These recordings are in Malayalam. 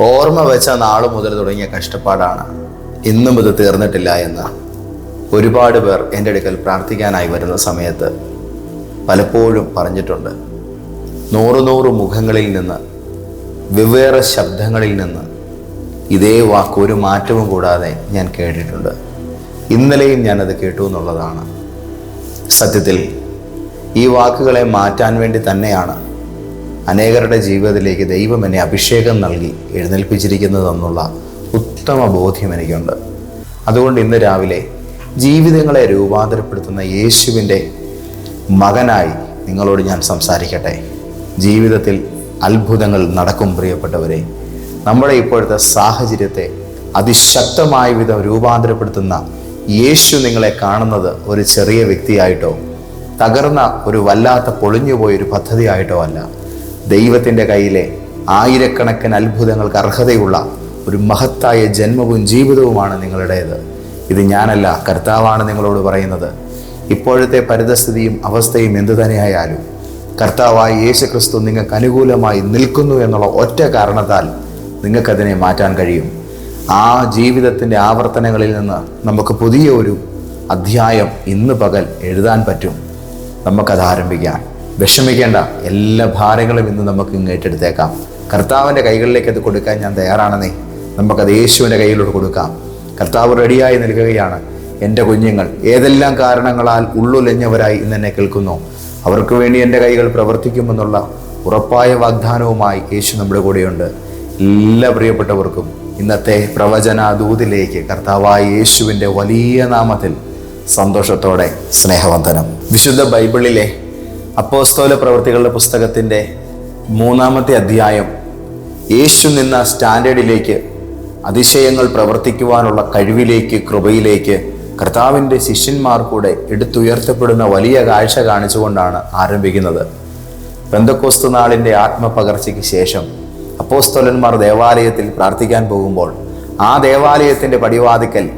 ഓർമ്മ വെച്ച നാൾ മുതൽ തുടങ്ങിയ കഷ്ടപ്പാടാണ്. ഇന്നും ഇത് തീർന്നിട്ടില്ല എന്ന്. ഒരുപാട് പേർ എന്റെ അടുക്കൽ പ്രാർത്ഥിക്കാനായി വരുന്ന സമയത്ത് പലപ്പോഴും പറഞ്ഞിട്ടുണ്ട്. നൂറ് നൂറ് മുഖങ്ങളിൽ നിന്ന് വെവ്വേറെ ശബ്ദങ്ങളിൽ നിന്ന് ഇതേ വാക്ക് ഒരു മാറ്റവും കൂടാതെ ഞാൻ കേട്ടിട്ടുണ്ട്. ഇന്നലെയും ഞാനത് കേട്ടു എന്നുള്ളതാണ് സത്യത്തിൽ. ഈ വാക്കുകളെ മാറ്റാൻ വേണ്ടി തന്നെയാണ് അനേകരുടെ ജീവിതത്തിലേക്ക് ദൈവം എന്നെ അഭിഷേകം നൽകി എഴുന്നേൽപ്പിച്ചിരിക്കുന്നതെന്നുള്ള ഉത്തമ ബോധ്യം എനിക്കുണ്ട്. അതുകൊണ്ട് ഇന്ന് രാവിലെ ജീവിതങ്ങളെ രൂപാന്തരപ്പെടുത്തുന്ന യേശുവിന്റെ മകനായി നിങ്ങളോട് ഞാൻ സംസാരിക്കട്ടെ. ജീവിതത്തിൽ അത്ഭുതങ്ങൾ നടക്കും പ്രിയപ്പെട്ടവരെ. നമ്മുടെ ഇപ്പോഴത്തെ സാഹചര്യത്തെ അതിശക്തമായ വിധം രൂപാന്തരപ്പെടുത്തുന്ന യേശു നിങ്ങളെ കാണുന്നത് ഒരു ചെറിയ വ്യക്തിയായിട്ടോ തകർന്ന ഒരു വല്ലാത്ത പൊളിഞ്ഞുപോയൊരു പദ്ധതിയായിട്ടോ അല്ല. ദൈവത്തിന്റെ കയ്യിലെ ആയിരക്കണക്കിന് അത്ഭുതങ്ങൾക്ക് അർഹതയുള്ള ഒരു മഹത്തായ ജന്മവും ജീവിതവുമാണ് നിങ്ങളുടേത്. ഇത് ഞാനല്ല കർത്താവാണ് നിങ്ങളോട് പറയുന്നത്. ഇപ്പോഴത്തെ പരിതസ്ഥിതിയും അവസ്ഥയും എന്തു തന്നെയായാലും കർത്താവായ യേശു ക്രിസ്തു നിങ്ങൾക്ക് അനുകൂലമായി നിൽക്കുന്നു എന്നുള്ള ഒറ്റ കാരണത്താൽ നിങ്ങൾക്കതിനെ മാറ്റാൻ കഴിയും. ആ ജീവിതത്തിന്റെ ആവർത്തനങ്ങളിൽ നിന്ന് നമുക്ക് പുതിയ ഒരു അധ്യായം ഇന്ന് പകൽ എഴുതാൻ പറ്റും. നമുക്കത് ആരംഭിക്കാം. വിഷമിക്കേണ്ട എല്ലാ ഭാരങ്ങളും ഇന്ന് നമുക്ക് ഇങ്ങ് ഏറ്റെടുത്തേക്കാം. കർത്താവിന്റെ കൈകളിലേക്ക് അത് കൊടുക്കാൻ ഞാൻ തയ്യാറാണെന്നേ. നമുക്കത് യേശുവിന്റെ കയ്യിലോട്ട് കൊടുക്കാം. കർത്താവ് റെഡിയായി നിൽക്കുകയാണ്. എന്റെ കുഞ്ഞുങ്ങൾ ഏതെല്ലാം കാരണങ്ങളാൽ ഉള്ളുലഞ്ഞവരായി ഇന്ന് എന്നെ കേൾക്കുന്നു? അവർക്ക് വേണ്ടി എന്റെ കൈകൾ പ്രവർത്തിക്കുമെന്നുള്ള ഉറപ്പായ വാഗ്ദാനവുമായി യേശു നമ്മുടെ കൂടെയുണ്ട്. എല്ലാ പ്രിയപ്പെട്ടവർക്കും ഇന്നത്തെ പ്രവചന ദൂതിലേക്ക് കർത്താവായ യേശുവിന്റെ വലിയ നാമത്തിൽ സന്തോഷത്തോടെ സ്നേഹവന്ദനം. വിശുദ്ധ ബൈബിളിലെ അപ്പോസ്തോല പ്രവൃത്തികളുടെ പുസ്തകത്തിന്റെ മൂന്നാമത്തെ അധ്യായം. യേശു നിന്ന സ്റ്റാൻഡേർഡിലേക്ക് അതിശയങ്ങൾ പ്രവർത്തിക്കുവാനുള്ള കഴിവിലേക്ക് കൃപയിലേക്ക് കർത്താവിന്റെ ശിഷ്യന്മാർ കൂടെ എടുത്തുയർത്തപ്പെടുന്ന വലിയ കാഴ്ച കാണിച്ചുകൊണ്ടാണ് ആരംഭിക്കുന്നത്. പെന്തക്കോസ്തു നാളിന്റെ ആത്മപകർച്ചയ്ക്ക് ശേഷം അപ്പോസ്തോലന്മാർ ദേവാലയത്തിൽ പ്രാർത്ഥിക്കാൻ പോകുമ്പോൾ ആ ദേവാലയത്തിന്റെ പടിവാതിക്കൽ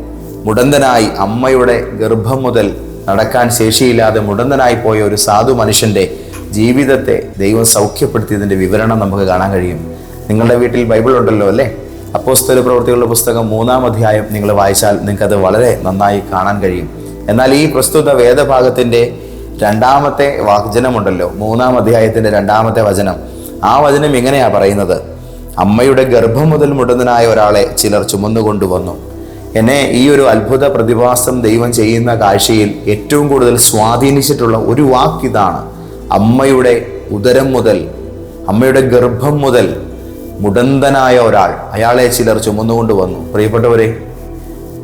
മുടന്തനായി അമ്മയുടെ ഗർഭം മുതൽ നടക്കാൻ ശേഷിയില്ലാതെ മുടന്തനായി പോയ ഒരു സാധു മനുഷ്യന്റെ ജീവിതത്തെ ദൈവം സൗഖ്യപ്പെടുത്തിയതിന്റെ വിവരണം നമുക്ക് കാണാൻ കഴിയും. നിങ്ങളുടെ വീട്ടിൽ ബൈബിൾ ഉണ്ടല്ലോ അല്ലേ? അപ്പോസ്തല പ്രവൃത്തികളുടെ പുസ്തകം മൂന്നാം അധ്യായം നിങ്ങൾ വായിച്ചാൽ നിങ്ങൾക്കത് വളരെ നന്നായി കാണാൻ കഴിയും. എന്നാൽ ഈ പ്രസ്തുത വേദഭാഗത്തിന്റെ രണ്ടാമത്തെ വചനമുണ്ടല്ലോ മൂന്നാം അധ്യായത്തിന്റെ രണ്ടാമത്തെ വചനം. ആ വചനം എങ്ങനെയാ പറയുന്നത്? അമ്മയുടെ ഗർഭം മുതൽ മുടന്തനായ ഒരാളെ ചിലർ ചുമന്നുകൊണ്ടുവന്നു എന്നെ ഈ ഒരു അത്ഭുത പ്രതിഭാസം ദൈവം ചെയ്യുന്ന കാഴ്ചയിൽ ഏറ്റവും കൂടുതൽ സ്വാധീനിച്ചിട്ടുള്ള ഒരു വാക്കിതാണ് അമ്മയുടെ ഉദരം മുതൽ അമ്മയുടെ ഗർഭം മുതൽ മുടന്തനായ ഒരാൾ. അയാളെ ചിലർ ചുമന്നുകൊണ്ട് വന്നു. പ്രിയപ്പെട്ടവരെ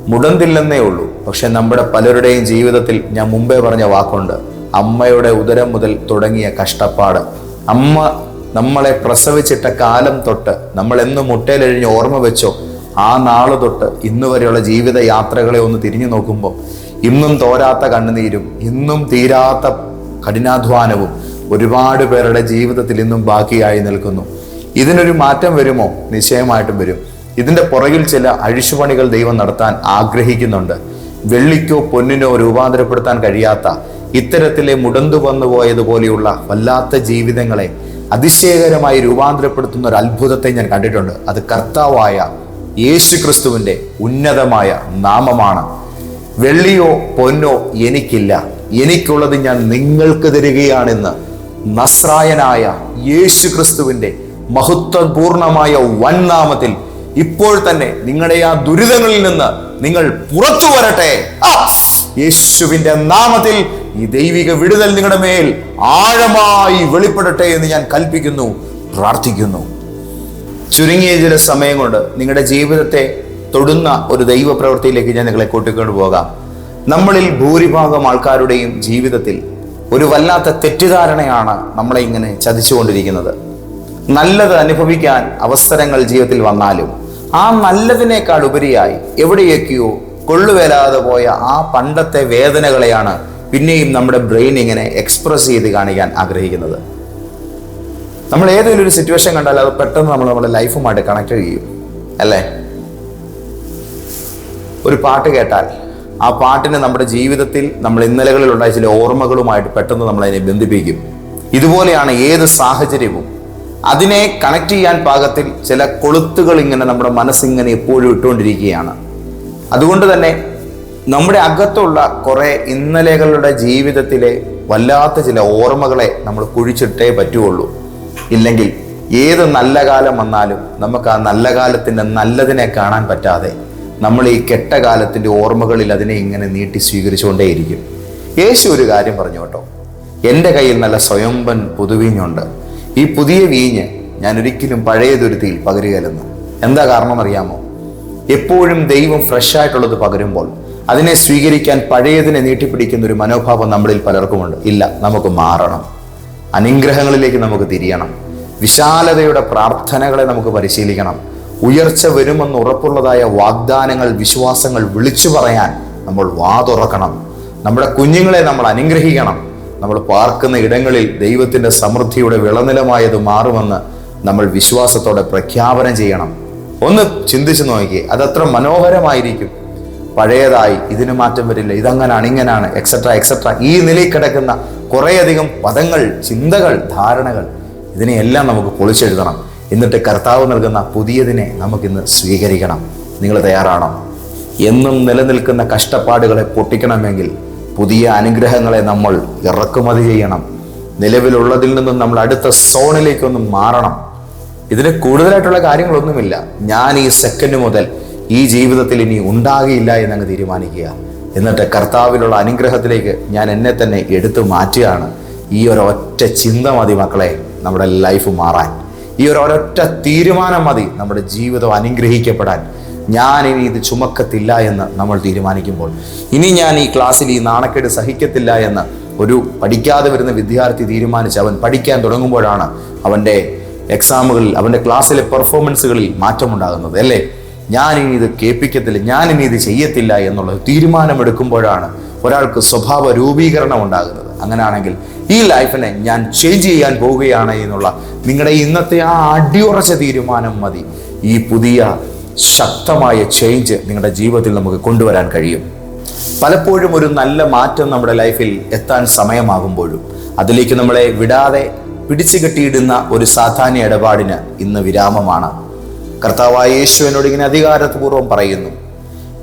മുടന്തില്ലെന്നേ ഉള്ളൂ. പക്ഷെ നമ്മുടെ പലരുടെയും ജീവിതത്തിൽ ഞാൻ മുമ്പേ പറഞ്ഞ വാക്കുണ്ട്. അമ്മയുടെ ഉദരം മുതൽ തുടങ്ങിയ കഷ്ടപ്പാട്. അമ്മ നമ്മളെ പ്രസവിച്ചിട്ട കാലം തൊട്ട് നമ്മൾ എന്ന് മുട്ടയിലെഴിഞ്ഞ് ഓർമ്മ വെച്ചോ ആ നാൾ തൊട്ട് ഇന്ന് വരെയുള്ള ജീവിത യാത്രകളെ ഒന്ന് തിരിഞ്ഞു നോക്കുമ്പോൾ ഇന്നും തോരാത്ത കണ്ണുനീരും ഇന്നും തീരാത്ത കഠിനാധ്വാനവും ഒരുപാട് പേരുടെ ജീവിതത്തിൽ ഇന്നും ബാക്കിയായി നിൽക്കുന്നു. ഇതിനൊരു മാറ്റം വരുമോ? നിശ്ചയമായിട്ടും വരും. ഇതിന്റെ പുറകിൽ ചില അഴിച്ചുപണികൾ ദൈവം നടത്താൻ ആഗ്രഹിക്കുന്നുണ്ട്. വെള്ളിക്കോ പൊന്നിനോ രൂപാന്തരപ്പെടുത്താൻ കഴിയാത്ത ഇത്തരത്തിലെ മുടന്തു വന്നു പോയതുപോലെയുള്ള വല്ലാത്ത ജീവിതങ്ങളെ അതിശയകരമായി രൂപാന്തരപ്പെടുത്തുന്ന ഒരു അത്ഭുതത്തെ ഞാൻ കണ്ടിട്ടുണ്ട്. അത് കർത്താവായ യേശു ക്രിസ്തുവിന്റെ ഉന്നതമായ നാമമാണ്. വെള്ളിയോ പൊന്നോ എനിക്കില്ല. എനിക്കുള്ളത് ഞാൻ നിങ്ങൾക്ക് തരികയാണെന്ന് നസ്രായനായ യേശു ക്രിസ്തുവിന്റെ മഹത്വപൂർണമായ വൻനാമത്തിൽ ഇപ്പോൾ തന്നെ നിങ്ങളുടെ ആ ദുരിതങ്ങളിൽ നിന്ന് നിങ്ങൾ പുറത്തു വരട്ടെ! യേശുവിന്റെ നാമത്തിൽ ഈ ദൈവിക വിടുതൽ നിങ്ങളുടെ മേൽ ആഴമായി വെളിപ്പെടട്ടെ എന്ന് ഞാൻ കൽപ്പിക്കുന്നു പ്രാർത്ഥിക്കുന്നു. ചുരുങ്ങിയ ചില സമയം കൊണ്ട് നിങ്ങളുടെ ജീവിതത്തെ തൊടുന്ന ഒരു ദൈവ പ്രവൃത്തിയിലേക്ക് ഞാൻ നിങ്ങളെ കൂട്ടിക്കൊണ്ടു പോകാം. നമ്മളിൽ ഭൂരിഭാഗം ആൾക്കാരുടെയും ജീവിതത്തിൽ ഒരു വല്ലാത്ത തെറ്റിദ്ധാരണയാണ് നമ്മളെ ഇങ്ങനെ ചതിച്ചുകൊണ്ടിരിക്കുന്നത്. നല്ലത് അനുഭവിക്കാൻ അവസരങ്ങൾ ജീവിതത്തിൽ വന്നാലും ആ നല്ലതിനേക്കാൾ ഉപരിയായി എവിടെയൊക്കെയോ കൊള്ളുവേലാതെ പോയ ആ പണ്ടത്തെ വേദനകളെയാണ് പിന്നെയും നമ്മുടെ ബ്രെയിൻ ഇങ്ങനെ എക്സ്പ്രസ് ചെയ്ത് കാണിക്കാൻ ആഗ്രഹിക്കുന്നത്. നമ്മൾ ഏതെങ്കിലും ഒരു സിറ്റുവേഷൻ കണ്ടാൽ അത് പെട്ടെന്ന് നമ്മൾ നമ്മുടെ ലൈഫുമായിട്ട് കണക്ട് ചെയ്യും അല്ലേ? ഒരു പാട്ട് കേട്ടാൽ ആ പാട്ടിനെ നമ്മുടെ ജീവിതത്തിൽ നമ്മൾ ഇന്നലകളിൽ ഉണ്ടായ ചില ഓർമ്മകളുമായിട്ട് പെട്ടെന്ന് നമ്മൾ അതിനെ ബന്ധിപ്പിക്കും. ഇതുപോലെയാണ് ഏത് സാഹചര്യവും. അതിനെ കണക്ട് ചെയ്യാൻ പാകത്തിൽ ചില കൊളുത്തുകൾ ഇങ്ങനെ നമ്മുടെ മനസ്സിങ്ങനെ എപ്പോഴും ഇട്ടുകൊണ്ടിരിക്കുകയാണ്. അതുകൊണ്ട് തന്നെ നമ്മുടെ അകത്തുള്ള കുറെ ഇന്നലകളുടെ ജീവിതത്തിലെ വല്ലാത്ത ചില ഓർമ്മകളെ നമ്മൾ കുഴിച്ചിട്ടേ പറ്റുള്ളൂ ഇല്ലെങ്കിൽ ഏത് നല്ല കാലം വന്നാലും നമുക്ക് ആ നല്ല കാലത്തിന്റെ നല്ലതിനെ കാണാൻ പറ്റാതെ നമ്മൾ ഈ കെട്ട കാലത്തിന്റെ ഓർമ്മകളിൽ അതിനെ ഇങ്ങനെ നീട്ടി സ്വീകരിച്ചുകൊണ്ടേയിരിക്കും. യേശു ഒരു കാര്യം പറഞ്ഞു കേട്ടോ. എന്റെ കയ്യിൽ നല്ല സ്വയംബൻ പുതുവീഞ്ഞുണ്ട്. ഈ പുതിയ വീഞ്ഞ് ഞാൻ ഒരിക്കലും പഴയ തുരുത്തിയിൽ പകരുകയല്ലെന്ന്. എന്താ കാരണം അറിയാമോ? എപ്പോഴും ദൈവം ഫ്രഷ് ആയിട്ടുള്ളത് പകരുമ്പോൾ അതിനെ സ്വീകരിക്കാൻ പഴയതിനെ നീട്ടിപ്പിടിക്കുന്ന ഒരു മനോഭാവം നമ്മളിൽ പലർക്കുമുണ്ട്. ഇല്ല നമുക്ക് മാറണം. അനുഗ്രഹങ്ങളിലേക്ക് നമുക്ക് തിരിയണം. വിശാലതയുടെ പ്രാർത്ഥനകളെ നമുക്ക് പരിശീലിക്കണം. ഉയർച്ച വരുമെന്ന് ഉറപ്പുള്ളതായ വാഗ്ദാനങ്ങൾ വിശ്വാസങ്ങൾ വിളിച്ചു പറയാൻ നമ്മൾ വാതുറക്കണം നമ്മുടെ കുഞ്ഞുങ്ങളെ നമ്മൾ അനുഗ്രഹിക്കണം. നമ്മൾ പാർക്കുന്ന ഇടങ്ങളിൽ ദൈവത്തിന്റെ സമൃദ്ധിയുടെ വിളനിലമായത് മാറുമെന്ന് നമ്മൾ വിശ്വാസത്തോടെ പ്രഖ്യാപനം ചെയ്യണം. ഒന്ന് ചിന്തിച്ചു നോക്കി അതത്ര മനോഹരമായിരിക്കും. പഴയതായി ഇതിന് മാറ്റം വരില്ല. ഇതങ്ങനാണ് ഇങ്ങനാണ് എക്സെട്ര എക്സെട്ര ഈ നിലയിൽ കിടക്കുന്ന കുറേയധികം പദങ്ങൾ ചിന്തകൾ ധാരണകൾ ഇതിനെയെല്ലാം നമുക്ക് പൊളിച്ചെഴുതണം. എന്നിട്ട് കർത്താവ് നൽകുന്ന പുതിയതിനെ നമുക്കിന്ന് സ്വീകരിക്കണം. നിങ്ങൾ തയ്യാറാണോ? എന്നും നിലനിൽക്കുന്ന കഷ്ടപ്പാടുകളെ പൊട്ടിക്കണമെങ്കിൽ പുതിയ അനുഗ്രഹങ്ങളെ നമ്മൾ ഇറക്കുമതി ചെയ്യണം. നിലവിലുള്ളതിൽ നിന്നും നമ്മൾ അടുത്ത സോണിലേക്കൊന്നും മാറണം. ഇതിന് കൂടുതലായിട്ടുള്ള കാര്യങ്ങളൊന്നുമില്ല. ഞാൻ ഈ സെക്കൻഡ് മുതൽ ഈ ജീവിതത്തിൽ ഇനി ഉണ്ടാകില്ല എന്നങ്ങ് തീരുമാനിക്കുക. എന്നിട്ട് കർത്താവിലുള്ള അനുഗ്രഹത്തിലേക്ക് ഞാൻ എന്നെ തന്നെ എടുത്തു മാറ്റുകയാണ്. ഈ ഒരു ഒറ്റ ചിന്ത മതി മക്കളെ നമ്മുടെ ലൈഫ് മാറാൻ. ഈ ഒരു ഒരൊറ്റ തീരുമാനം മതി നമ്മുടെ ജീവിതം അനുഗ്രഹിക്കപ്പെടാൻ. ഞാൻ ഇനി ഇത് ചുമക്കത്തില്ല എന്ന് നമ്മൾ തീരുമാനിക്കുമ്പോൾ. ഇനി ഞാൻ ഈ ക്ലാസ്സിൽ ഈ നാണക്കേട് സഹിക്കത്തില്ല എന്ന് ഒരു പഠിക്കാതെ വരുന്ന വിദ്യാർത്ഥി തീരുമാനിച്ച് അവൻ പഠിക്കാൻ തുടങ്ങുമ്പോഴാണ് അവന്റെ എക്സാമുകളിൽ അവന്റെ ക്ലാസ്സിലെ പെർഫോമൻസുകളിൽ മാറ്റമുണ്ടാകുന്നത് അല്ലേ? ഞാൻ ഇനി ഇത് കേൾപ്പിക്കത്തില്ല ഞാൻ ഇനി ഇത് ചെയ്യത്തില്ല എന്നുള്ളത് തീരുമാനമെടുക്കുമ്പോഴാണ് ഒരാൾക്ക് സ്വഭാവ രൂപീകരണം ഉണ്ടാകുന്നത്. അങ്ങനെയാണെങ്കിൽ ഈ ലൈഫിനെ ഞാൻ ചേഞ്ച് ചെയ്യാൻ പോവുകയാണ് എന്നുള്ള നിങ്ങളുടെ ഇന്നത്തെ ആ അടിയുറച്ച തീരുമാനം മതി. ഈ പുതിയ ശക്തമായ ചേഞ്ച് നിങ്ങളുടെ ജീവിതത്തിൽ നമുക്ക് കൊണ്ടുവരാൻ കഴിയും. പലപ്പോഴും ഒരു നല്ല മാറ്റം നമ്മുടെ ലൈഫിൽ എത്താൻ സമയമാകുമ്പോഴും അതിലേക്ക് നമ്മളെ വിടാതെ പിടിച്ചു കെട്ടിയിടുന്ന ഒരു സാധാരണ ഇടപാടിന് ഇന്ന് വിരാമമാണ് കർത്താവായ യേശുവിനോട് ഇങ്ങനെ അധികാരപൂർവം പറയുന്നു.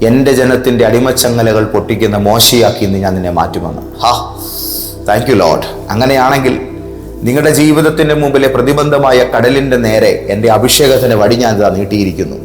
എന്റെ ജനത്തിന്റെ അടിമച്ചങ്ങലകൾ പൊട്ടിക്കുന്ന മോശയാക്കി ഇന്ന് ഞാൻ നിന്നെ മാറ്റുമെന്ന്. ഹാ. താങ്ക് യു ലോഡ് അങ്ങനെയാണെങ്കിൽ നിങ്ങളുടെ ജീവിതത്തിന്റെ മുമ്പിലെ പ്രതിബന്ധമായ കടലിന്റെ നേരെ എന്റെ അഭിഷേകത്തിന്റെ വടി ഞാൻ ഇതാ നീട്ടിയിരിക്കുന്നു.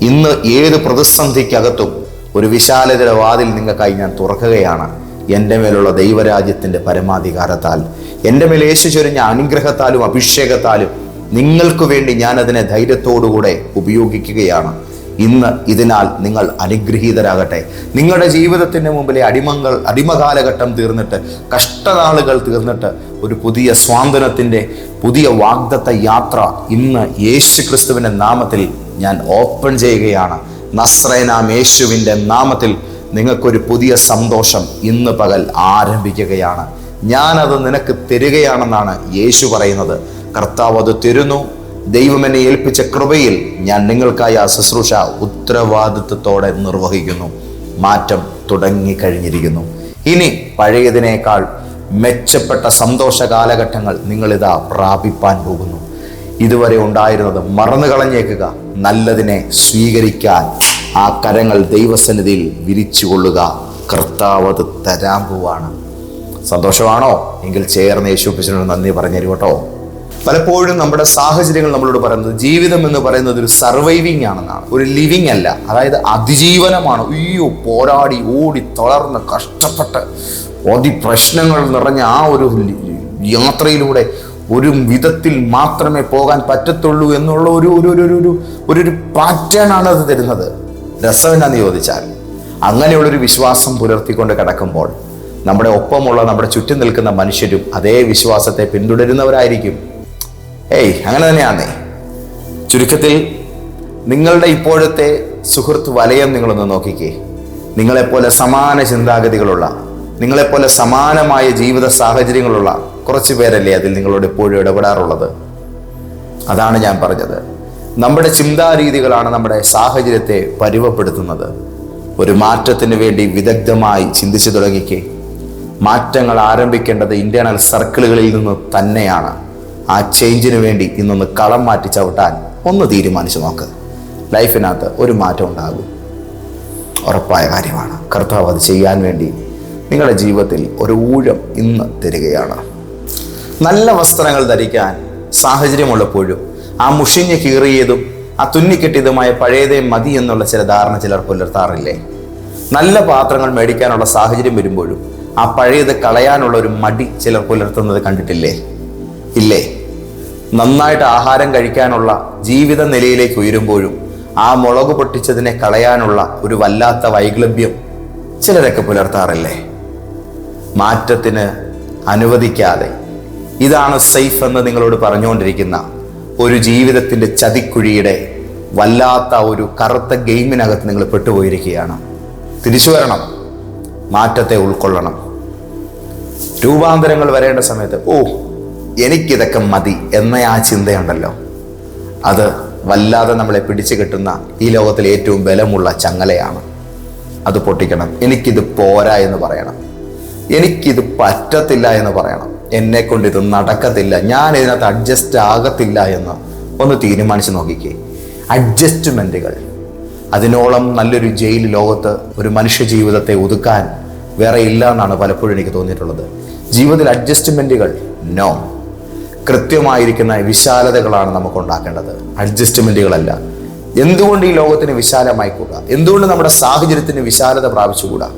ഇന്ന് ഏത് പ്രതിസന്ധിക്കകത്തും ഒരു വിശാലതര വാതിൽ നിങ്ങൾക്കായി ഞാൻ തുറക്കുകയാണ്. എന്റെ മേലുള്ള ദൈവരാജ്യത്തിന്റെ പരമാധികാരത്താൽ എന്റെ മേൽ ചൊരിഞ്ഞ അനുഗ്രഹത്താലും അഭിഷേകത്താലും നിങ്ങൾക്ക് വേണ്ടി ഞാൻ അതിനെ ധൈര്യത്തോടുകൂടെ ഉപയോഗിക്കുകയാണ്. ഇന്ന് ഇതിനാൽ നിങ്ങൾ അനുഗ്രഹീതരാകട്ടെ. നിങ്ങളുടെ ജീവിതത്തിന്റെ മുമ്പിലെ അടിമങ്ങൾ അടിമകാലഘട്ടം തീർന്നിട്ട് കഷ്ടനാളുകൾ തീർന്നിട്ട് ഒരു പുതിയ സ്വാതന്ത്ര്യത്തിന്റെ പുതിയ വാഗ്ദത്ത യാത്ര ഇന്ന് യേശു ക്രിസ്തുവിന്റെ നാമത്തിൽ ഞാൻ ഓപ്പൺ ചെയ്യുകയാണ്. നസ്രേനാം യേശുവിന്റെ നാമത്തിൽ നിങ്ങൾക്കൊരു പുതിയ സന്തോഷം ഇന്ന് പകൽ ആരംഭിക്കുകയാണ്. ഞാനത് നിനക്ക് തരികയാണെന്നാണ് യേശു പറയുന്നത്. കർത്താവ് അത് തരുന്നു. ദൈവം എന്നെ ഏൽപ്പിച്ച കൃപയിൽ ഞാൻ നിങ്ങൾക്കായി ആ ശുശ്രൂഷ ഉത്തരവാദിത്വത്തോടെ നിർവഹിക്കുന്നു. മാറ്റം തുടങ്ങി കഴിഞ്ഞിരിക്കുന്നു ഇനി പഴയതിനേക്കാൾ മെച്ചപ്പെട്ട സന്തോഷ കാലഘട്ടങ്ങൾ നിങ്ങളിതാ പ്രാപിപ്പാൻ പോകുന്നു. ഇതുവരെ ഉണ്ടായിരുന്നത് മറന്നു കളഞ്ഞേക്കുക. നല്ലതിനെ സ്വീകരിക്കാൻ ആ കരങ്ങൾ ദൈവസന്നിധിയിൽ വിരിച്ചുകൊള്ളുക. കൊള്ളുക കർത്താവത് തരാൻ പോവാണ്. സന്തോഷമാണോ? എങ്കിൽ ചേർന്ന് യേശുപ്പിച്ചനോട് നന്ദി പറഞ്ഞു കേട്ടോ പലപ്പോഴും നമ്മുടെ സാഹചര്യങ്ങൾ നമ്മളോട് പറയുന്നത് ജീവിതം എന്ന് പറയുന്നത് ഒരു സർവൈവിങ് ആണെന്നാണ്. ഒരു ലിവിങ് അല്ല. അതായത് അതിജീവനമാണ്. അയ്യോ പോരാടി ഓടി തളർന്ന് കഷ്ടപ്പെട്ട് ഒതി പ്രശ്നങ്ങൾ നിറഞ്ഞ ആ ഒരു യാത്രയിലൂടെ ഒരു വിധത്തിൽ മാത്രമേ പോകാൻ പറ്റത്തുള്ളൂ എന്നുള്ള ഒരു ഒരു ഒരു ഒരു ഒരു ഒരു പാറ്റേൺ ആണ് അത് തരുന്നത്. രസം എന്നാന്ന് ചോദിച്ചാൽ അങ്ങനെയുള്ളൊരു വിശ്വാസം പുലർത്തിക്കൊണ്ട് കിടക്കുമ്പോൾ നമ്മുടെ ഒപ്പമുള്ള നമ്മുടെ ചുറ്റും നിൽക്കുന്ന മനുഷ്യരും അതേ വിശ്വാസത്തെ പിന്തുടരുന്നവരായിരിക്കും. ഏയ് അങ്ങനെ തന്നെയാന്നേ ചുരുക്കത്തിൽ നിങ്ങളുടെ ഇപ്പോഴത്തെ സുഹൃത്ത് വലയം നിങ്ങളൊന്ന് നോക്കിക്കേ. നിങ്ങളെപ്പോലെ സമാന ചിന്താഗതികളുള്ള നിങ്ങളെപ്പോലെ സമാനമായ ജീവിത സാഹചര്യങ്ങളുള്ള കുറച്ച് പേരല്ലേ അതിൽ നിങ്ങളോട് എപ്പോഴും ഇടപെടാറുള്ളത്. അതാണ് ഞാൻ പറഞ്ഞത്. നമ്മുടെ ചിന്താരീതികളാണ് നമ്മുടെ സാഹചര്യത്തെ പരുവപ്പെടുത്തുന്നത്. ഒരു മാറ്റത്തിന് വേണ്ടി വിദഗ്ധമായി ചിന്തിച്ചു തുടങ്ങിക്കേ. മാറ്റങ്ങൾ ആരംഭിക്കേണ്ടത് ഇന്റേണൽ സർക്കിളുകളിൽ നിന്ന് തന്നെയാണ്. ആ ചേഞ്ചിന് വേണ്ടി ഇന്നൊന്ന് കളം മാറ്റി ചവിട്ടാൻ ഒന്ന് തീരുമാനിച്ചു നോക്ക്. ലൈഫിനകത്ത് ഒരു മാറ്റം ഉണ്ടാകും. ഉറപ്പായ കാര്യമാണ്. കർത്താവ് അത് ചെയ്യാൻ വേണ്ടി നിങ്ങളുടെ ജീവിതത്തിൽ ഒരു ഊഴം ഇന്ന് തരികയാണ്. നല്ല വസ്ത്രങ്ങൾ ധരിക്കാൻ സാഹചര്യമുള്ളപ്പോഴും ആ മുഷിഞ്ഞ് കീറിയതും ആ തുന്നിക്കെട്ടിയതുമായ പഴയതേ മതി എന്നുള്ള ചില ധാരണ ചിലർ പുലർത്താറില്ലേ? നല്ല പാത്രങ്ങൾ മേടിക്കാനുള്ള സാഹചര്യം വരുമ്പോഴും ആ പഴയത് കളയാനുള്ള ഒരു മടി ചിലർ പുലർത്തുന്നത് കണ്ടിട്ടില്ലേ? ഇല്ലേ? നന്നായിട്ട് ആഹാരം കഴിക്കാനുള്ള ജീവിത നിലയിലേക്ക് ഉയരുമ്പോഴും ആ മുളക് പൊട്ടിച്ചതിനെ കളയാനുള്ള ഒരു വല്ലാത്ത വൈക്ലഭ്യം ചിലരൊക്കെ പുലർത്താറില്ലേ? മാറ്റത്തിന് അനുവദിക്കാതെ. ഇതാണ് സേഫ് എന്ന് നിങ്ങളോട് പറഞ്ഞുകൊണ്ടിരിക്കുന്ന ഒരു ജീവിതത്തിന്റെ ചതിക്കുഴിയുടെ വല്ലാത്ത ഒരു കറുത്ത ഗെയിമിനകത്ത് നിങ്ങൾ പെട്ടുപോയിരിക്കുകയാണ്. തിരിച്ചു വരണം. മാറ്റത്തെ ഉൾക്കൊള്ളണം. രൂപാന്തരങ്ങൾ വരേണ്ട സമയത്ത് ഓ എനിക്കിതൊക്കെ മതി എന്ന ആ ചിന്തയുണ്ടല്ലോ. അത് വല്ലാതെ നമ്മളെ പിടിച്ചു കെട്ടുന്ന ഈ ലോകത്തിലെ ഏറ്റവും ബലമുള്ള ചങ്ങലയാണ്. അത് പൊട്ടിക്കണം. എനിക്കിത് പോരാ എന്ന് പറയണം. എനിക്കിത് പറ്റത്തില്ല എന്ന് പറയണം. എന്നെ കൊണ്ട് ഇത് നടക്കത്തില്ല. ഞാൻ ഇതിനകത്ത് അഡ്ജസ്റ്റ് ആകത്തില്ല എന്ന് ഒന്ന് തീരുമാനിച്ച് നോക്കിക്കേ. അഡ്ജസ്റ്റ്മെന്റുകൾ അതിനോളം നല്ലൊരു ജയിൽ ലോകത്ത് ഒരു മനുഷ്യ ജീവിതത്തെ ഒതുക്കാൻ വേറെ ഇല്ല എന്നാണ് പലപ്പോഴും എനിക്ക് തോന്നിയിട്ടുള്ളത്. ജീവിതത്തിൽ അഡ്ജസ്റ്റ്മെന്റുകൾ നോ കൃത്യമായിരിക്കുന്ന വിശാലതകളാണ് നമുക്ക് ഉണ്ടാക്കേണ്ടത് അഡ്ജസ്റ്റ്മെന്റുകളല്ല എന്തുകൊണ്ട് ഈ ലോകത്തിന് വിശാലമായി കൂടാ എന്തുകൊണ്ട് നമ്മുടെ സാഹചര്യത്തിന് വിശാലത പ്രാപിച്ചുകൂടാ?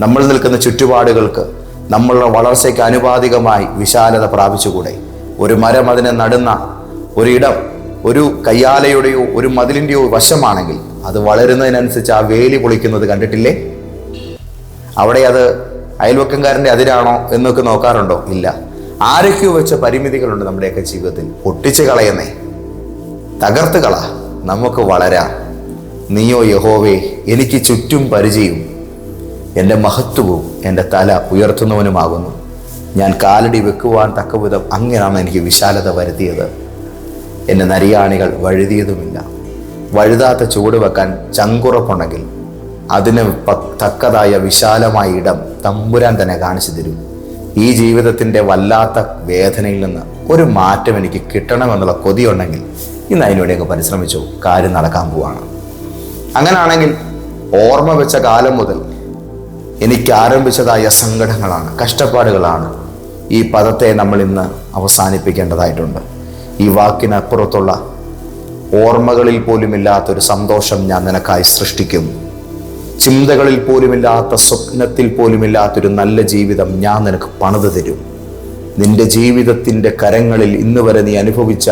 നമ്മൾ നിൽക്കുന്ന ചുറ്റുപാടുകൾക്ക് നമ്മളുടെ വളർച്ചയ്ക്ക് അനുപാതികമായി വിശാലത പ്രാപിച്ചുകൂടെ? ഒരു മരം അതിനെ നടുന്ന ഒരിടം ഒരു കയ്യാലയുടെയോ ഒരു മതിലിന്റെയോ വശമാണെങ്കിൽ അത് വളരുന്നതിനനുസരിച്ച് ആ വേലി പൊളിക്കുന്നത് കണ്ടിട്ടില്ലേ? അവിടെ അത് അയൽവക്കംകാരന്റെ അതിരാണോ എന്നൊക്കെ നോക്കാറുണ്ടോ? ഇല്ല. ആരൊക്കെയോ വെച്ച പരിമിതികളുണ്ട് നമ്മുടെയൊക്കെ ജീവിതത്തിൽ. പൊട്ടിച്ച് കളയുന്നേ. തകർത്ത് കള. നമുക്ക് വളരാം. നീയോ യഹോവേ എനിക്ക് ചുറ്റും പരിചയവും എന്റെ മഹത്വവും എന്റെ തല ഉയർത്തുന്നവനുമാകുന്നു. ഞാൻ കാലടി വെക്കുവാൻ തക്കവിധം അങ്ങനെയാണ് എനിക്ക് വിശാലത വരുത്തിയത്. എന്റെ നരിയാണികൾ വഴുതിയതുമില്ല. വഴുതാത്ത ചൂട് വെക്കാൻ ചങ്കുറപ്പുണ്ടെങ്കിൽ അതിന് തക്കതായ വിശാലമായ ഇടം തമ്പുരാൻ തന്നെ കാണിച്ചു തരും. ഈ ജീവിതത്തിന്റെ വല്ലാത്ത വേദനയിൽ നിന്ന് ഒരു മാറ്റം എനിക്ക് കിട്ടണമെന്നുള്ള കൊതിയുണ്ടെങ്കിൽ ഇന്ന് അതിനുവേണ്ടി അങ്ങ് പരിശ്രമിച്ചു കാര്യം നടക്കാൻ പോവാണ്. അങ്ങനാണെങ്കിൽ ഓർമ്മ വെച്ച കാലം മുതൽ എനിക്ക് ആരംഭിച്ചതായ സങ്കടങ്ങളാണ് കഷ്ടപ്പാടുകളാണ് ഈ പദത്തെ നമ്മൾ ഇന്ന് അവസാനിപ്പിക്കേണ്ടതായിട്ടുണ്ട്. ഈ വാക്കിനപ്പുറത്തുള്ള ഓർമ്മകളിൽ പോലുമില്ലാത്തൊരു സന്തോഷം ഞാൻ നിനക്കായി സൃഷ്ടിക്കും. ചിന്തകളിൽ പോലുമില്ലാത്ത സ്വപ്നത്തിൽ പോലുമില്ലാത്തൊരു നല്ല ജീവിതം ഞാൻ നിനക്ക് പണിത് തരും. നിന്റെ ജീവിതത്തിന്റെ കരങ്ങളിൽ ഇന്ന് വരെ നീ അനുഭവിച്ച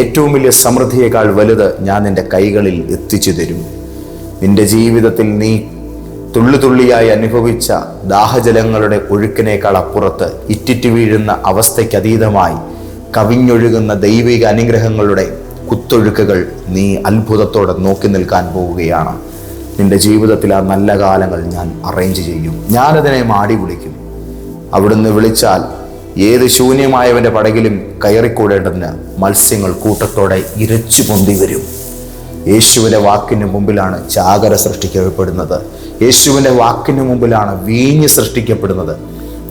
ഏറ്റവും വലിയ സമൃദ്ധിയേക്കാൾ വലുത് ഞാൻ നിന്റെ കൈകളിൽ എത്തിച്ചു തരും. നിന്റെ ജീവിതത്തിൽ നീ തുള്ളി തുള്ളിയായി അനുഭവിച്ച ദാഹജലങ്ങളുടെ ഒഴുക്കിനേക്കാൾ അപ്പുറത്ത് ഇറ്റിറ്റ് വീഴുന്ന അവസ്ഥയ്ക്കതീതമായി കവിഞ്ഞൊഴുകുന്ന ദൈവിക അനുഗ്രഹങ്ങളുടെ കുത്തൊഴുക്കുകൾ നീ അത്ഭുതത്തോടെ നോക്കി നിൽക്കാൻ പോവുകയാണ്. നിന്റെ ജീവിതത്തിൽ ആ നല്ല കാലങ്ങൾ ഞാൻ അറേഞ്ച് ചെയ്യും. ഞാനതിനെ മാടി വിളിക്കും. അവിടുന്ന് വിളിച്ചാൽ ഏത് ശൂന്യമായവന്റെ പടകിലും കയറിക്കൂടേണ്ടതിന് മത്സ്യങ്ങൾ കൂട്ടത്തോടെ ഇരച്ചു പൊന്തി വരും. യേശുവിന്റെ വാക്കിന് മുമ്പിലാണ് ചാകര സൃഷ്ടിക്കപ്പെടുന്നത്. യേശുവിന്റെ വാക്കിന് മുമ്പിലാണ് വീഞ്ഞ് സൃഷ്ടിക്കപ്പെടുന്നത്.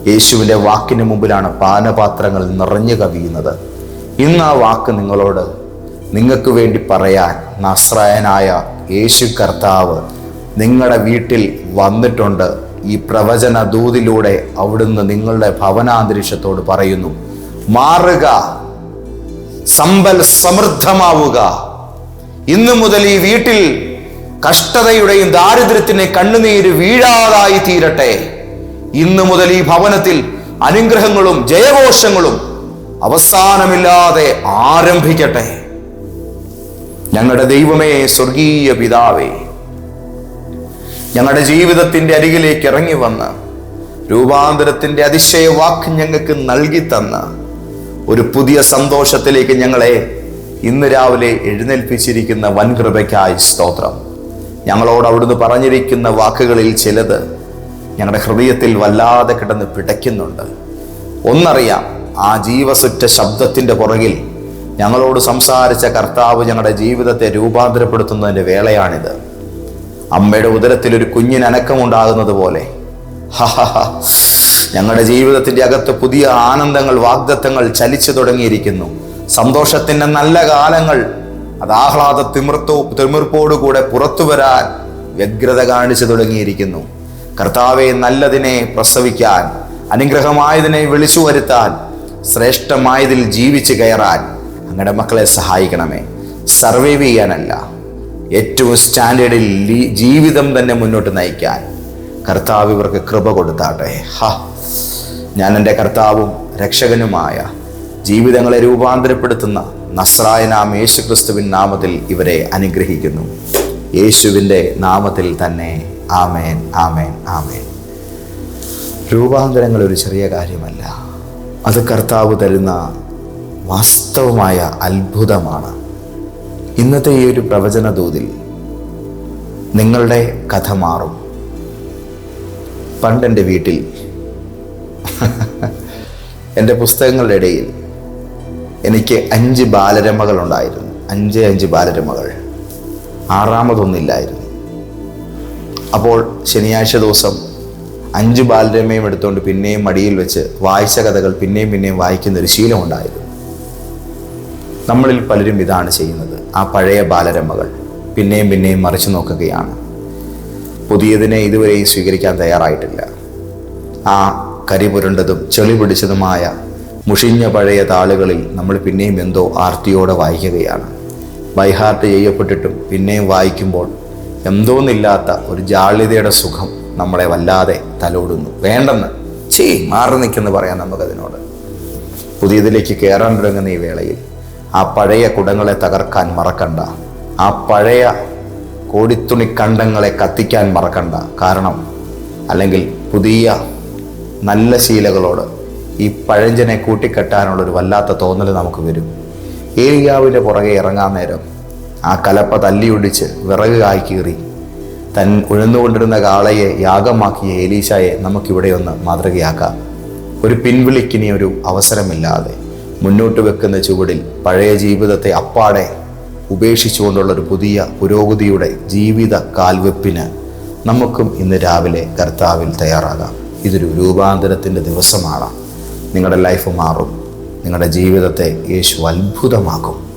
യേശുവിന്റെ വാക്കിന് മുമ്പിലാണ് പാനപാത്രങ്ങൾ നിറഞ്ഞു കവിയുന്നത്. ഇന്ന് ആ വാക്ക് നിങ്ങളോട് നിങ്ങൾക്ക് വേണ്ടി പറയാൻ നസ്രായനായ യേശു കർത്താവ് നിങ്ങളുടെ വീട്ടിൽ വന്നിട്ടുണ്ട്. ഈ പ്രവചന ദൂതിലൂടെ അവിടുന്ന് നിങ്ങളുടെ ഭവനാന്തരീക്ഷത്തോട് പറയുന്നു. മാറുക. സമ്പൽ സമൃദ്ധമാവുക. ഇന്നു മുതൽ ഈ വീട്ടിൽ കഷ്ടതയുടെയും ദാരിദ്ര്യത്തിന് കണ്ണുനീര് വീഴാതായി തീരട്ടെ. ഇന്നു മുതൽ ഈ ഭവനത്തിൽ അനുഗ്രഹങ്ങളും ജയഘോഷങ്ങളും അവസാനമില്ലാതെ ആരംഭിക്കട്ടെ. ഞങ്ങളുടെ ദൈവമേ സ്വർഗീയ പിതാവേ ഞങ്ങളുടെ ജീവിതത്തിന്റെ അരികിലേക്ക് ഇറങ്ങി വന്ന് രൂപാന്തരത്തിന്റെ അതിശയ വാക്ക് ഞങ്ങൾക്ക് നൽകി തന്ന ഒരു പുതിയ സന്തോഷത്തിലേക്ക് ഞങ്ങളെ ഇന്ന് രാവിലെ എഴുന്നേൽപ്പിച്ചിരിക്കുന്ന വൻകൃപയ്ക്കായി സ്തോത്രം. ഞങ്ങളോട് അവിടുന്ന് പറഞ്ഞിരിക്കുന്ന വാക്കുകളിൽ ചിലത് ഞങ്ങളുടെ ഹൃദയത്തിൽ വല്ലാതെ കിടന്ന് പിടയ്ക്കുന്നുണ്ട്. ഒന്നറിയാം ആ ജീവസുറ്റ ശബ്ദത്തിന്റെ പുറകിൽ ഞങ്ങളോട് സംസാരിച്ച കർത്താവ് ഞങ്ങളുടെ ജീവിതത്തെ രൂപാന്തരപ്പെടുത്തുന്നതിന്റെ വേളയാണിത്. അമ്മയുടെ ഉദരത്തിൽ ഒരു കുഞ്ഞിന് അനക്കമുണ്ടാകുന്നത് പോലെ. ഞങ്ങളുടെ ജീവിതത്തിന്റെ അകത്ത് പുതിയ ആനന്ദങ്ങൾ വാഗ്ദത്തങ്ങൾ ചലിച്ചു തുടങ്ങിയിരിക്കുന്നു. സന്തോഷത്തിന്റെ നല്ല കാലങ്ങൾ അത് ആഹ്ലാദ തിമിർത്തോ തിമിർപ്പോടുകൂടെ പുറത്തു വരാൻ വ്യഗ്രത കാണിച്ചു തുടങ്ങിയിരിക്കുന്നു. കർത്താവെ നല്ലതിനെ പ്രസവിക്കാൻ അനുഗ്രഹമായതിനെ വിളിച്ചു വരുത്താൻ ശ്രേഷ്ഠമായതിൽ ജീവിച്ചു കയറാൻ അങ്ങയുടെ മക്കളെ സഹായിക്കണമേ. സർവൈവ് ചെയ്യാനല്ല. ഏറ്റവും സ്റ്റാൻഡേർഡിൽ ജീവിതം തന്നെ മുന്നോട്ട് നയിക്കാൻ കർത്താവ് ഇവർക്ക് കൃപ കൊടുത്താട്ടെ. ഹ. ഞാൻ എന്റെ കർത്താവും രക്ഷകനുമായ ജീവിതങ്ങളെ രൂപാന്തരപ്പെടുത്തുന്ന നസ്രായനാം യേശു ക്രിസ്തുവിൻ നാമത്തിൽ ഇവരെ അനുഗ്രഹിക്കുന്നു. യേശുവിന്റെ നാമത്തിൽ തന്നെ ആമേൻ ആമേൻ ആമേൻ. രൂപാന്തരങ്ങൾ ഒരു ചെറിയ കാര്യമല്ല. അത് കർത്താവ് തരുന്ന വാസ്തവമായ അത്ഭുതമാണ്. ഇന്നത്തെ ഈ ഒരു പ്രവചന ദൂതിൽ നിങ്ങളുടെ കഥ മാറും. പണ്ട് എന്റെ വീട്ടിൽ എന്റെ പുസ്തകങ്ങളുടെ ഇടയിൽ എനിക്ക് അഞ്ച് ബാലരമകൾ ഉണ്ടായിരുന്നു അഞ്ച് അഞ്ച് ബാലരമകൾ. ആറാമതൊന്നില്ലായിരുന്നു. അപ്പോൾ ശനിയാഴ്ച ദിവസം അഞ്ച് ബാലരമയും എടുത്തുകൊണ്ട് പിന്നെയും മടിയിൽ വെച്ച് വായിച്ച കഥകൾ പിന്നെയും പിന്നെയും വായിക്കുന്ന ഒരു ശീലമുണ്ടായിരുന്നു. നമ്മളിൽ പലരും ഇതാണ് ചെയ്യുന്നത്. ആ പഴയ ബാലരമകൾ പിന്നെയും പിന്നെയും മറിച്ചു നോക്കുകയാണ്. പുതിയതിനെ ഇതുവരെയും സ്വീകരിക്കാൻ തയ്യാറായിട്ടില്ല. ആ കരിപുരണ്ടതും ചെളി പിടിച്ചതുമായ മുഷിഞ്ഞ പഴയ താളുകളിൽ നമ്മൾ പിന്നെയും എന്തോ ആർത്തിയോടെ വായിക്കുകയാണ്. ബൈഹാർട്ട് ചെയ്യപ്പെട്ടിട്ടും പിന്നെയും വായിക്കുമ്പോൾ എന്തോന്നില്ലാത്ത ഒരു ജാള്യതയുടെ സുഖം നമ്മളെ വല്ലാതെ തലോടുന്നു. വേണ്ടെന്ന് ചീ മാറി നിൽക്കുന്നു പറയാം നമുക്കതിനോട്. പുതിയതിലേക്ക് കയറാൻ തുടങ്ങുന്ന ഈ വേളയിൽ ആ പഴയ കുടങ്ങളെ തകർക്കാൻ മറക്കണ്ട. ആ പഴയ കോടിത്തുണി കണ്ടങ്ങളെ കത്തിക്കാൻ മറക്കണ്ട. കാരണം അല്ലെങ്കിൽ പുതിയ നല്ല ശീലകളോട് ഈ പഴഞ്ചനെ കൂട്ടിക്കെട്ടാനുള്ളൊരു വല്ലാത്ത തോന്നൽ നമുക്ക് വരും. ഏലിയാവിന്റെ പുറകെ ഇറങ്ങാൻ നേരം ആ കലപ്പ തല്ലിയൊടിച്ച് വിറക് കായ്ക്കീറി കീറി തൻ ഉഴന്നുകൊണ്ടിരുന്ന കാളയെ യാഗമാക്കിയ ഏലീശായെ നമുക്കിവിടെ ഒന്ന് മാതൃകയാക്കാം. ഒരു പിൻവിളിക്കിനി ഒരു അവസരമില്ലാതെ. മുന്നോട്ട് വെക്കുന്ന ചുവടിൽ പഴയ ജീവിതത്തെ അപ്പാടെ ഉപേക്ഷിച്ചുകൊണ്ടുള്ള ഒരു പുതിയ പുരോഗതിയുടെ ജീവിത കാൽവെപ്പിന് നമുക്കും ഇന്ന് രാവിലെ കർത്താവിൽ തയ്യാറാകാം. ഇതൊരു രൂപാന്തരത്തിന്റെ ദിവസമാണ്. നിങ്ങളുടെ ലൈഫ് മാറും. നിങ്ങളുടെ ജീവിതത്തെ യേശു അത്ഭുതമാക്കും.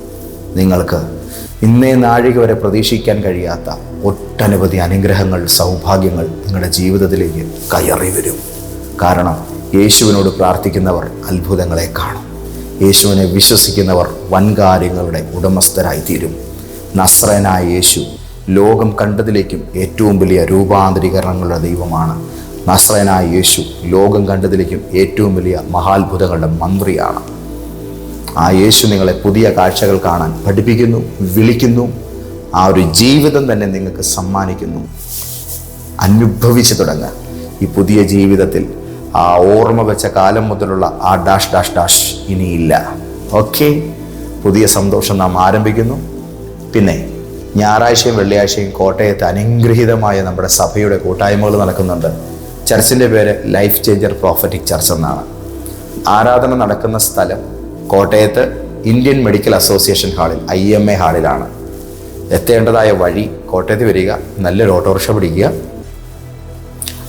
നിങ്ങൾക്ക് ഇന്നേ നാഴിക വരെ പ്രതീക്ഷിക്കാൻ കഴിയാത്ത ഒട്ടനവധി അനുഗ്രഹങ്ങൾ സൗഭാഗ്യങ്ങൾ നിങ്ങളുടെ ജീവിതത്തിലേക്ക് കയറി വരും. കാരണം യേശുവിനോട് പ്രാർത്ഥിക്കുന്നവർ അത്ഭുതങ്ങളെ കാണും. യേശുവിനെ വിശ്വസിക്കുന്നവർ വൻകാര്യങ്ങളുടെ ഉടമസ്ഥരായി തീരും നസ്രനായ യേശു ലോകം കണ്ടതിലേക്കും ഏറ്റവും വലിയ രൂപാന്തരീകരണങ്ങളുടെ ദൈവമാണ്. നസ്രനായ യേശു ലോകം കണ്ടതിലേക്കും ഏറ്റവും വലിയ മഹാത്ഭുതങ്ങളുടെ മന്ത്രിയാണ്. ആ യേശു നിങ്ങളെ പുതിയ കാഴ്ചകൾ കാണാൻ പഠിപ്പിക്കുന്നു വിളിക്കുന്നു ആ ഒരു ജീവിതം തന്നെ നിങ്ങൾക്ക് സമ്മാനിക്കുന്നു. അനുഭവിച്ചു തുടങ്ങുക ഈ പുതിയ ജീവിതത്തിൽ ആ ഓർമ്മ വെച്ച കാലം മുതലുള്ള ആ ഡാഷ് ഡാഷ് ഡാഷ് ഇനിയില്ല. ഓക്കെ? പുതിയ സന്തോഷം നാം ആരംഭിക്കുന്നു. പിന്നെ ഞായറാഴ്ചയും വെള്ളിയാഴ്ചയും കോട്ടയത്ത് അനുഗ്രഹീതമായ നമ്മുടെ സഭയുടെ കൂട്ടായ്മകൾ നടക്കുന്നുണ്ട്. ചർച്ചിന്റെ പേര് ലൈഫ് ചേഞ്ചർ പ്രോഫറ്റിക് ചർച്ച് എന്നാണ്. ആരാധന നടക്കുന്ന സ്ഥലം കോട്ടയത്ത് ഇന്ത്യൻ മെഡിക്കൽ അസോസിയേഷൻ ഹാളിൽ ഐ എം എ ഹാളിലാണ്. എത്തേണ്ടതായ വഴി കോട്ടയത്ത് വരിക നല്ലൊരു ഓട്ടോറിക്ഷ പിടിക്കുക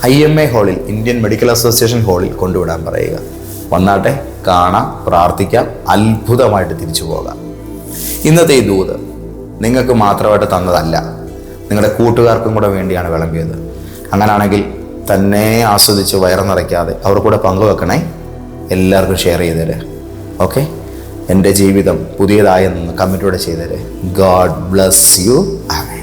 ഐ എം എ ഹാളിൽ ഇന്ത്യൻ മെഡിക്കൽ അസോസിയേഷൻ ഹാളിൽ കൊണ്ടുവിടാൻ പറയുക. വന്നാട്ടെ കാണാം പ്രാർത്ഥിക്കാം അത്ഭുതമായിട്ട് തിരിച്ചു പോകാം. ഇന്നത്തെ ഈ ദൂത് നിങ്ങൾക്ക് മാത്രമായിട്ട് തന്നതല്ല നിങ്ങളുടെ കൂട്ടുകാർക്കും കൂടെ വേണ്ടിയാണ് വിളമ്പിയത്. അങ്ങനാണെങ്കിൽ തന്നെ ആസ്വദിച്ച് വയറ് നിറയ്ക്കാതെ അവർ കൂടെ പങ്കുവെക്കണേ എല്ലാവർക്കും ഷെയർ ചെയ്തേരെ ഓക്കെ എന്റെ ജീവിതം പുതിയതായെന്ന് കമ്മിറ്റിയോടെ ചെയ്തേരെ ഗാഡ് ബ്ലസ് യു ആമേ